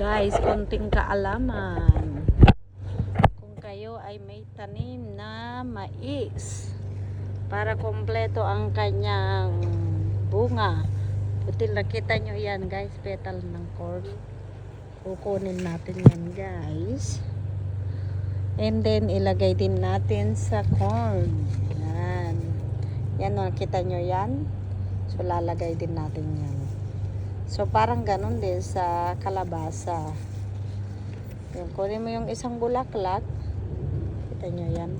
guys, konting kaalaman. Kung kayo ay may tanim na mais para kompleto ang kanyang bunga. Putil nakita nyo yan guys, petal ng corn. Kukunin natin yan guys. And then ilagay din natin sa corn. Yan. Yan nakita nyo yan? So lalagay din natin yan. So, parang ganun din sa kalabasa. Yung, kunin mo yung isang bulaklak. Kita nyo yan.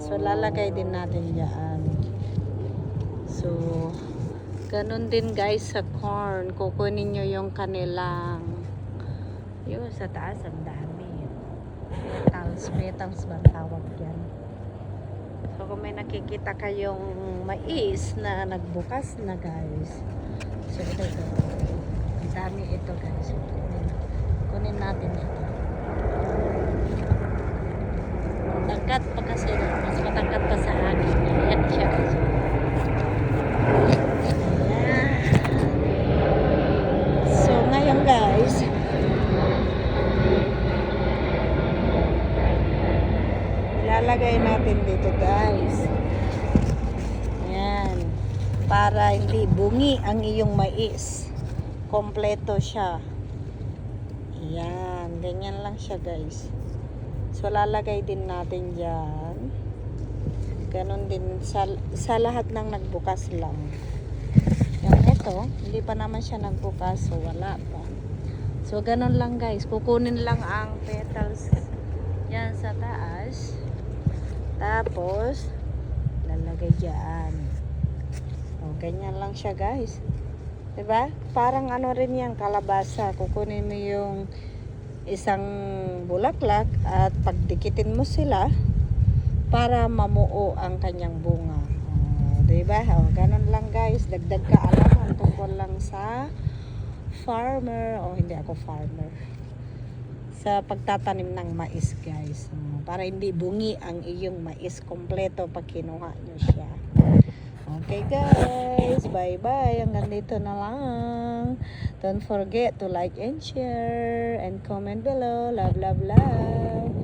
So, lalagay din natin yan. So, ganun din guys sa corn. Kukunin nyo yung kanilang yun, sa taas ang dami. Petals, petals ba tawag yan? So, kung may nakikita kayong mais na nagbukas na guys, So ito ito. Ang dami ito guys. Kunin, natin ito. Matangkat pa kasi. Mas matangkat pa sa akin. Ayan siya guys. Ayan. So ngayon guys. Ilalagay natin dito guys. Para hindi bungi ang iyong mais. Kompleto siya. Ayan, ganyan lang siya guys. So lalagay din natin diyan. Ganon din sa, sa lahat ng nagbukas lang. Yung ito, hindi pa naman siya nagbukas so wala pa. So ganon lang guys, kukunin lang ang petals yan sa taas. Tapos lalagay diyan. O, ganyan lang siya guys. 'Di ba? Parang ano rin yan, kalabasa. Kukunin mo yung isang bulaklak at pagdikitin mo sila para mamuo ang kanyang bunga. O, 'di ba? O, ganun lang guys. Dagdag kaalaman tungkol lang sa farmer. O, hindi ako farmer. Sa pagtatanim ng mais guys. O, para hindi bungi ang iyong mais kompleto pag kinuha nyo siya. Okay guys, bye-bye. Hanggang dito na lang. Don't forget to like and share and comment below. Love, love, love.